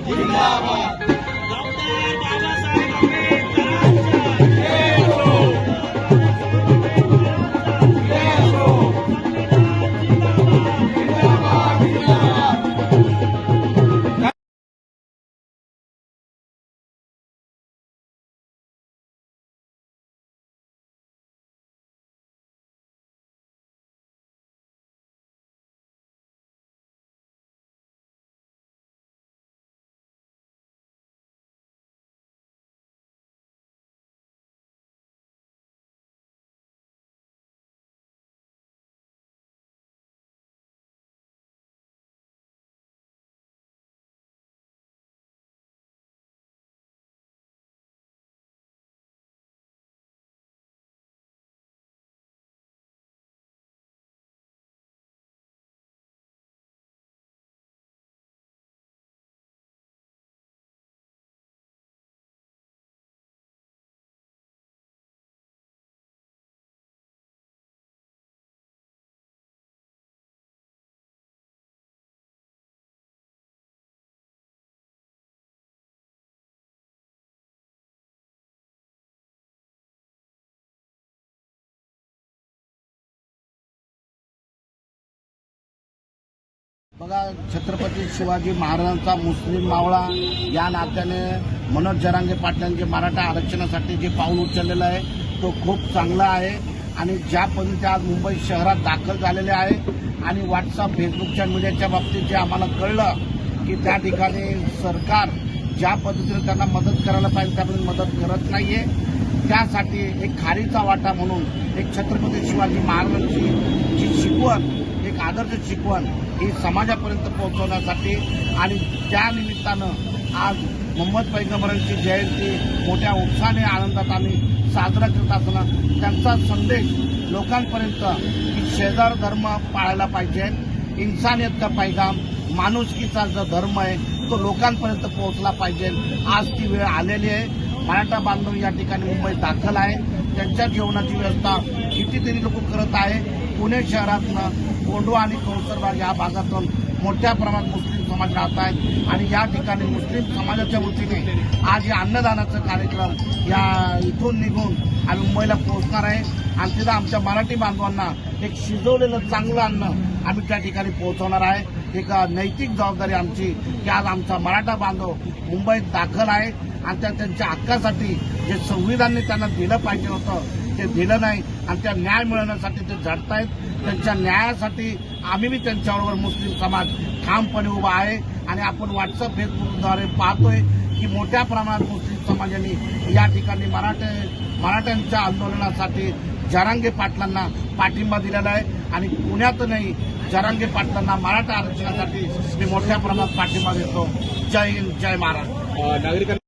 Doctor बघा छत्रपती शिवाजी महाराजांचा मुस्लिम मावळा या नात्याने मनोज जरांगे पाटलांचे मराठा आरक्षणासाठी जे पाऊल उचललेलं आहे तो खूप चांगला आहे. आणि ज्या पद्धतीने आज मुंबई शहरात दाखल झालेले आहे आणि व्हॉट्सअप फेसबुकच्या मीडियाच्या बाबतीत जे आम्हाला कळलं की त्या ठिकाणी सरकार ज्या पद्धतीने त्यांना मदत करायला पाहिजे त्या मदत करत नाहीये. त्यासाठी एक खारीचा वाटा म्हणून एक छत्रपती शिवाजी महाराजांची जी शिकवण आदर्श शिकवण ही समाजापर्यंत पोहोचवण्यासाठी आणि त्या निमित्तानं आज मोहम्मद पैगंबरांची जयंती मोठ्या उत्साहाने आनंदात आम्ही साजरा करत असताना त्यांचा संदेश लोकांपर्यंत की शेजार धर्म पाळायला पाहिजे. इन्सानियतचा पैगाम माणुसकीचा जो धर्म आहे तो लोकांपर्यंत पोहोचला पाहिजे. आज ती वेळ आलेली आहे. मराठा बांधव या ठिकाणी मुंबईत दाखल आहे. त्यांच्या जेवणाची व्यवस्था कितीतरी लोक करत आहे. पुणे शहरातनं कोंडवा आणि कौसरबाग या भागातून मोठ्या प्रमाणात मुस्लिम समाज राहत आहेत. आणि या ठिकाणी मुस्लिम समाजाच्या वतीने आज या अन्नदानाचा कार्यक्रम या इथून निघून आम्ही मुंबईला पोहोचणार आहे. आणि तिथं आमच्या मराठी बांधवांना एक शिजवलेलं चांगलं अन्न आम्ही त्या ठिकाणी पोहोचवणार आहे. एक नैतिक जबाबदारी आमची की आज आमचा मराठा बांधव मुंबईत दाखल आहे. आणि त्या त्यांच्या हक्कासाठी जे संविधानने त्यांना दिलं पाहिजे होतं ते दिलं नाही आणि त्या न्याय मिळवण्यासाठी ते झडतायत. त्यांच्या न्यायासाठी आम्ही बी त्यांच्याबरोबर मुस्लिम समाज ठामपणे उभा आहे. आणि आपण व्हॉट्सअप फेसबुकद्वारे पाहतोय की मोठ्या प्रमाणात मुस्लिम समाजाने या ठिकाणी मराठे मराठ्यांच्या आंदोलनासाठी जरांगे पाटलांना पाठिंबा दिलेला आहे. आणि पुण्यातूनही जरांगे पाटलांना मराठा आरक्षणासाठी मी मोठ्या प्रमाणात पाठिंबा देतो. जय हिंद जय महाराष्ट्र. नागरिकांना